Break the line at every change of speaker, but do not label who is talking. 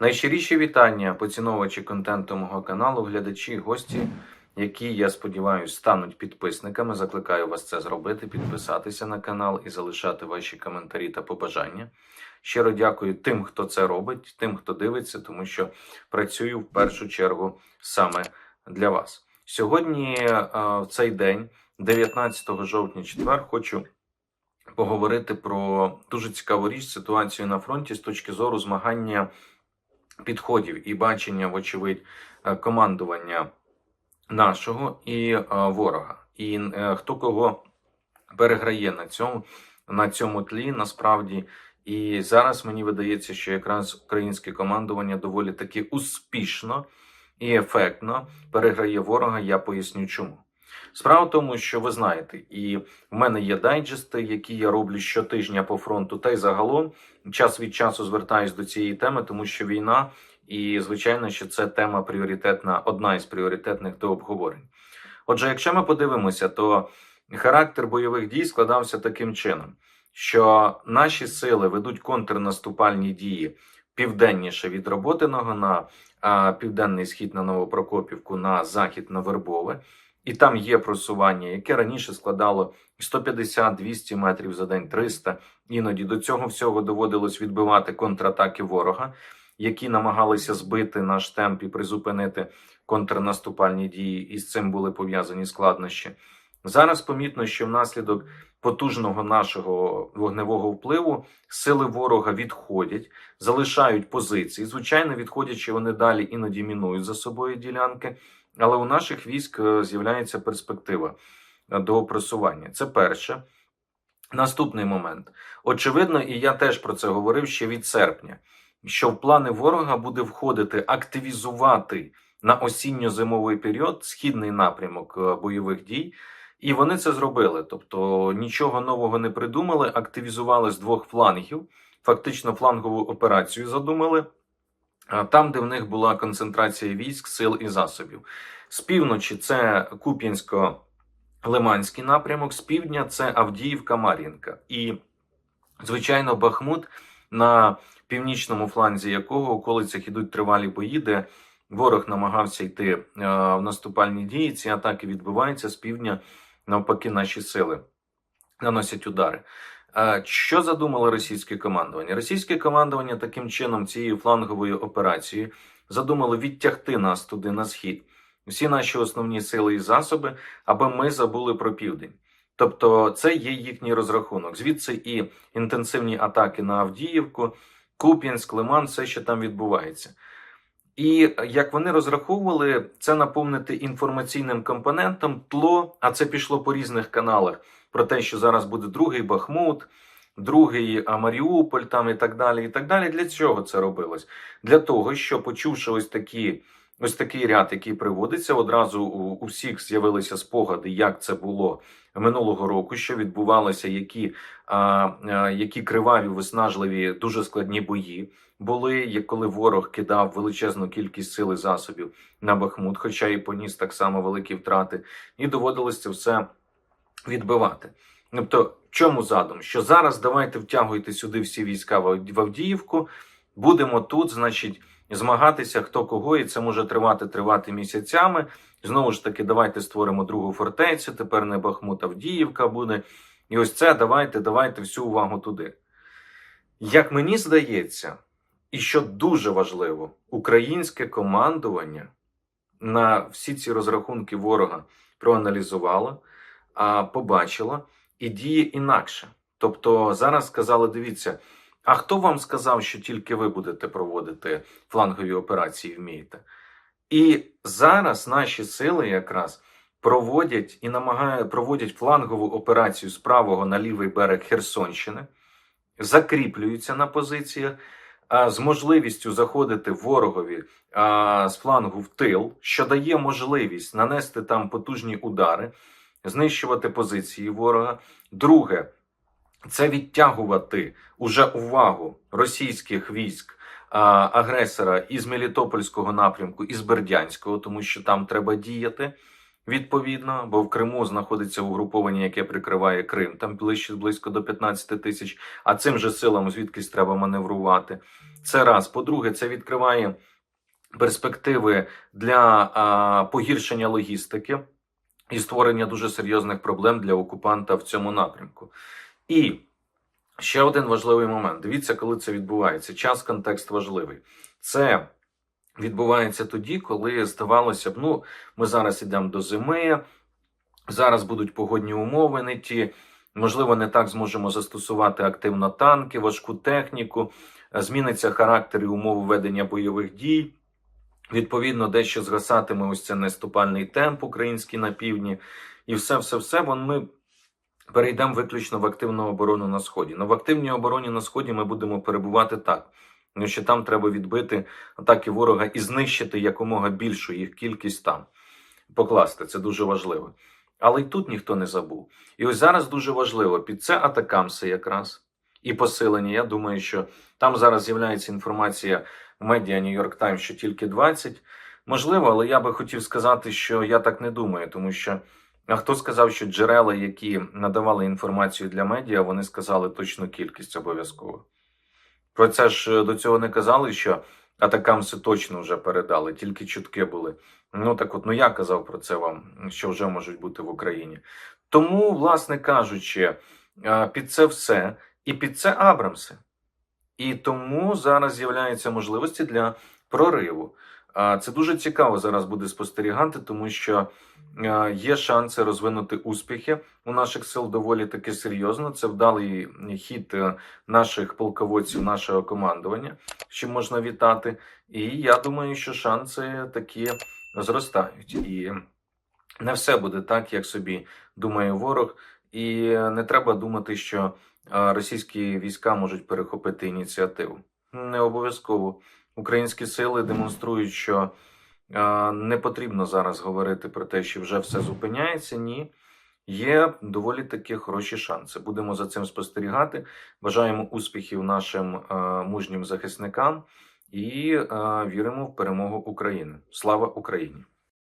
Найщиріші вітання, поціновувачі контенту мого каналу, глядачі, гості, які, я сподіваюся, стануть підписниками. Закликаю вас це зробити, підписатися на канал і залишати ваші коментарі та побажання. Щиро дякую тим, хто це робить, тим, хто дивиться, тому що працюю в першу чергу саме для вас. Сьогодні, е, в цей день, 19 жовтня, четвер, хочу поговорити про дуже цікаву річ ситуацію на фронті з точки зору змагання підходів і бачення, вочевидь, е, командування нашого і е, ворога. І е, хто кого переграє на цьому, на цьому тлі насправді. І зараз мені видається, що якраз українське командування доволі таки успішно і ефектно переграє ворога. Я поясню чому. Справа в тому, що ви знаєте, і в мене є дайджести, які я роблю щотижня по фронту, та й загалом час від часу звертаюсь до цієї теми, тому що війна, і звичайно, що це тема пріоритетна, одна із пріоритетних до обговорень. Отже, якщо ми подивимося, то характер бойових дій складався таким чином, що наші сили ведуть контрнаступальні дії південніше від Роботиного на південний схід на Новопрокопівку, на захід на Вербове. І там є просування, яке раніше складало 150-200 метрів за день, 300. Іноді до цього всього доводилось відбивати контратаки ворога, які намагалися збити наш темп і призупинити контрнаступальні дії, і з цим були пов'язані складнощі. Зараз помітно, що внаслідок потужного нашого вогневого впливу сили ворога відходять, залишають позиції. Звичайно, відходячи, вони далі іноді мінують за собою ділянки. Але у наших військ е, з'являється перспектива е, до просування. Це перше. Наступний момент. Очевидно, і я теж про це говорив ще від серпня, що в плани ворога буде входити активізувати на осінньо-зимовий період східний напрямок е, бойових дій. І вони це зробили. Тобто нічого нового не придумали, активізували з двох флангів, фактично флангову операцію задумали. Там, де в них була концентрація військ, сил і засобів. З півночі це Куп'янсько-Лиманський напрямок, з півдня це Авдіївка, Мар'їнка. І, звичайно, Бахмут, на північному фланзі якого околицях ідуть тривалі бої, де ворог намагався йти е, в наступальні дії. Ці атаки відбуваються з півдня, навпаки, наші сили наносять удари. Що задумало російське командування? Російське командування таким чином цією фланговою операцією задумало відтягти нас туди на схід, всі наші основні сили і засоби, аби ми забули про південь. Тобто, це є їхній розрахунок. Звідси і інтенсивні атаки на Авдіївку, Куп'янськ, Лиман, все, що там відбувається. І як вони розраховували, це наповнити інформаційним компонентом тло, а це пішло по різних каналах про те, що зараз буде другий Бахмут, другий Маріуполь, там і так далі. І так далі. Для чого це робилось? Для того, що почувши ось такі. Ось такий ряд, який приводиться, одразу у, всіх з'явилися спогади, як це було минулого року, що відбувалося, які а, а, які криваві, виснажливі, дуже складні бої були, як коли ворог кидав величезну кількість сил і засобів на Бахмут, хоча і поніс так само великі втрати, і доводилось це все відбивати. Тобто, чому задум? Що зараз давайте втягуйте сюди всі війська в Авдіївку, будемо тут, значить, змагатися хто кого, і це може тривати тривати місяцями. Знову ж таки, давайте створимо другу фортецю. Тепер не Бахмут, Авдіївка буде. І ось це давайте, давайте всю увагу туди. Як мені здається, і що дуже важливо, українське командування на всі ці розрахунки ворога проаналізувало побачила і діє інакше. Тобто зараз сказали: дивіться, а хто вам сказав, що тільки ви будете проводити флангові операції, вмієте? І зараз наші сили якраз проводять і намагають проводять флангову операцію з правого на лівий берег Херсонщини, закріплюються на позиціях. З можливістю заходити ворогові а, з флангу в тил, що дає можливість нанести там потужні удари, знищувати позиції ворога. Друге, це відтягувати уже увагу російських військ. Агресора із Мелітопольського напрямку, із Бердянського, тому що там треба діяти. Відповідно, бо в Криму знаходиться угруповання, яке прикриває Крим, там ближче близько до 15 тисяч, а цим же силам звідкись треба маневрувати. Це раз. По-друге, це відкриває перспективи для а, погіршення логістики і створення дуже серйозних проблем для окупанта в цьому напрямку. І ще один важливий момент. Дивіться, коли це відбувається. Час, контекст важливий. Це відбувається тоді, коли здавалося б, ну, ми зараз йдемо до зими, зараз будуть погодні умови не ті. Можливо, не так зможемо застосувати активно танки, важку техніку, зміниться характер і умови ведення бойових дій. Відповідно, дещо згасатиме ось цей наступальний темп український на півдні, і все, все, все. Ми перейдемо виключно в активну оборону на сході. Ну, в активній обороні на сході ми будемо перебувати так. Тому що там треба відбити атаки ворога і знищити якомога більшу їх кількість там, покласти. Це дуже важливо. Але й тут ніхто не забув. І ось зараз дуже важливо під це атакамси якраз і посилення. Я думаю, що там зараз з'являється інформація медіа Нью-Йорк Таймс, що тільки 20. Можливо, але я би хотів сказати, що я так не думаю, тому що а хто сказав, що джерела, які надавали інформацію для медіа, вони сказали точну кількість обов'язково. Про це ж е, до цього не казали, що атакамси точно вже передали, тільки чутки були. Ну так от, ну я казав про це вам, що вже можуть бути в Україні. Тому, власне кажучи, е, під це все і під це Абрамси. І тому зараз з'являються можливості для прориву. Це дуже цікаво зараз буде спостерігати, тому що є шанси розвинути успіхи у наших сил доволі таки серйозно. Це вдалий хід е, наших полководців, нашого командування, чим можна вітати. І я думаю, що шанси такі зростають. І не все буде так, як собі думає ворог. І не треба думати, що російські війська можуть перехопити ініціативу. Не обов'язково. Українські сили демонструють, що не потрібно зараз говорити про те, що вже все зупиняється. Ні, є доволі такі хороші шанси. Будемо за цим спостерігати. Бажаємо успіхів нашим мужнім захисникам і віримо в перемогу України. Слава Україні!